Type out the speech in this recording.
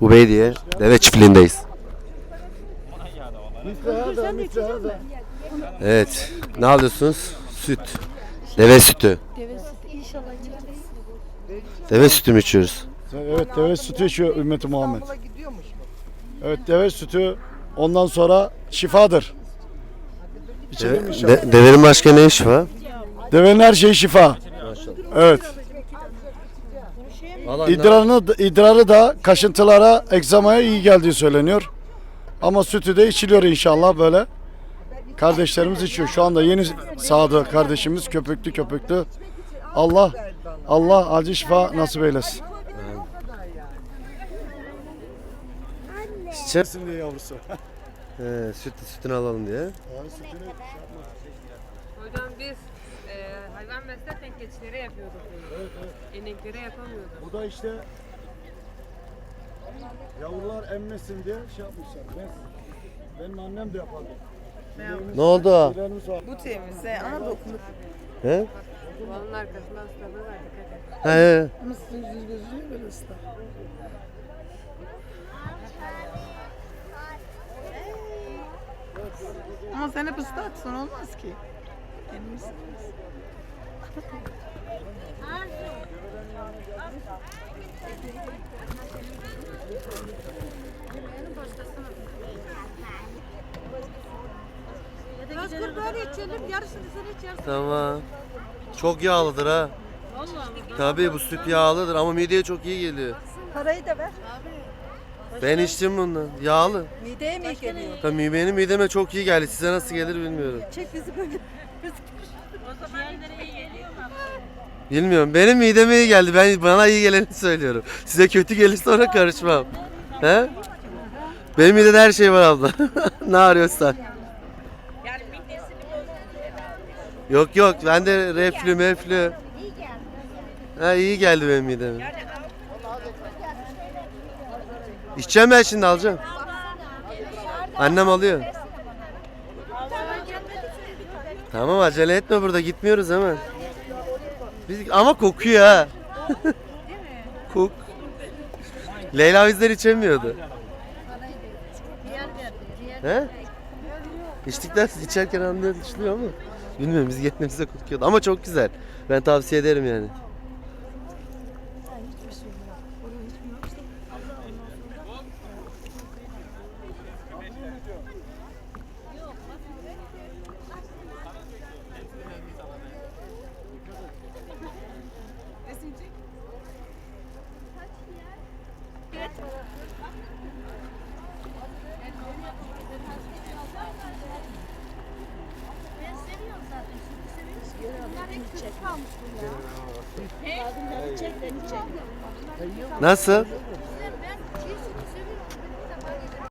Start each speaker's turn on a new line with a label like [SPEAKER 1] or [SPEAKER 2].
[SPEAKER 1] Ubeydiye deve çiftliğindeyiz. Evet. Ne alıyorsunuz? Süt. Deve sütü.
[SPEAKER 2] İnşallah içeceğiz.
[SPEAKER 1] Deve sütü mü içiyoruz?
[SPEAKER 3] Evet deve sütü içiyor ümmeti Muhammed. Evet deve sütü ondan sonra şifadır. İçelim
[SPEAKER 1] Deve,
[SPEAKER 3] inşallah.
[SPEAKER 1] de- devenin başka ne işi var?
[SPEAKER 3] Devenin her şeyi şifa. Evet. İdrarını, idrarı da kaşıntılara, egzamaya iyi geldiği söyleniyor. Ama sütü de içiliyor inşallah böyle. Kardeşlerimiz içiyor. Şu anda yeni sağdı kardeşimiz köpüklü köpüklü. Allah Allah acı şifa nasip eylesin.
[SPEAKER 1] İçeceğim.
[SPEAKER 3] diye yavrusu.
[SPEAKER 1] He, süt, sütünü alalım diye.
[SPEAKER 4] Hocam biz e, hayvan beslerken keçilere yapıyorduk bunu. İneklere yapamıyorduk.
[SPEAKER 3] Bu da işte yavrular emmesin diye şey yapmışlar. Ben, benim annem de yapardı.
[SPEAKER 1] Ne oldu?
[SPEAKER 3] Var.
[SPEAKER 5] Bu temizle ana dokunur.
[SPEAKER 1] He?
[SPEAKER 4] Balın arkasında hastalığı var dikkat et.
[SPEAKER 1] He, he.
[SPEAKER 5] Mısır yüzü gözü böyle ıslak. Ama sen hep ıslaksın olmaz ki. Elimiz
[SPEAKER 2] Özgür böyle içelim. Yarısını sen içersin.
[SPEAKER 1] Tamam. Çok yağlıdır ha. Tabii bu süt yağlıdır ama mideye çok iyi geliyor.
[SPEAKER 5] Parayı da ver.
[SPEAKER 1] Ben içtim bundan. Yağlı.
[SPEAKER 5] Mideye mi geliyor?
[SPEAKER 1] Tabii benim mideme çok iyi geldi. Size nasıl gelir bilmiyorum.
[SPEAKER 5] Çek bizi böyle.
[SPEAKER 1] Bilmiyorum. Benim mideme iyi geldi. Ben bana iyi geleni söylüyorum. Size kötü gelirse ona karışmam. He? Benim midede her şey var abla. ne arıyorsan. Yok yok. Ben de reflü meflü. Ha iyi geldi benim mideme. İçeceğim ben şimdi alacağım. Annem alıyor. Tamam acele etme burada gitmiyoruz hemen. Biz, ama kokuyor ha. Kok. Leyla bizler içemiyordu. He? İçtikten içerken anlıyor düşünüyor ama bilmiyorum biz gittiğimizde kokuyordu ama çok güzel. Ben tavsiye ederim yani.
[SPEAKER 2] Ben seviyorum zaten. Şimdi seviyoruz ki. Bunlar hep kötü kalmış bunlar. He? Bunları çek beni çek.
[SPEAKER 1] Nasıl?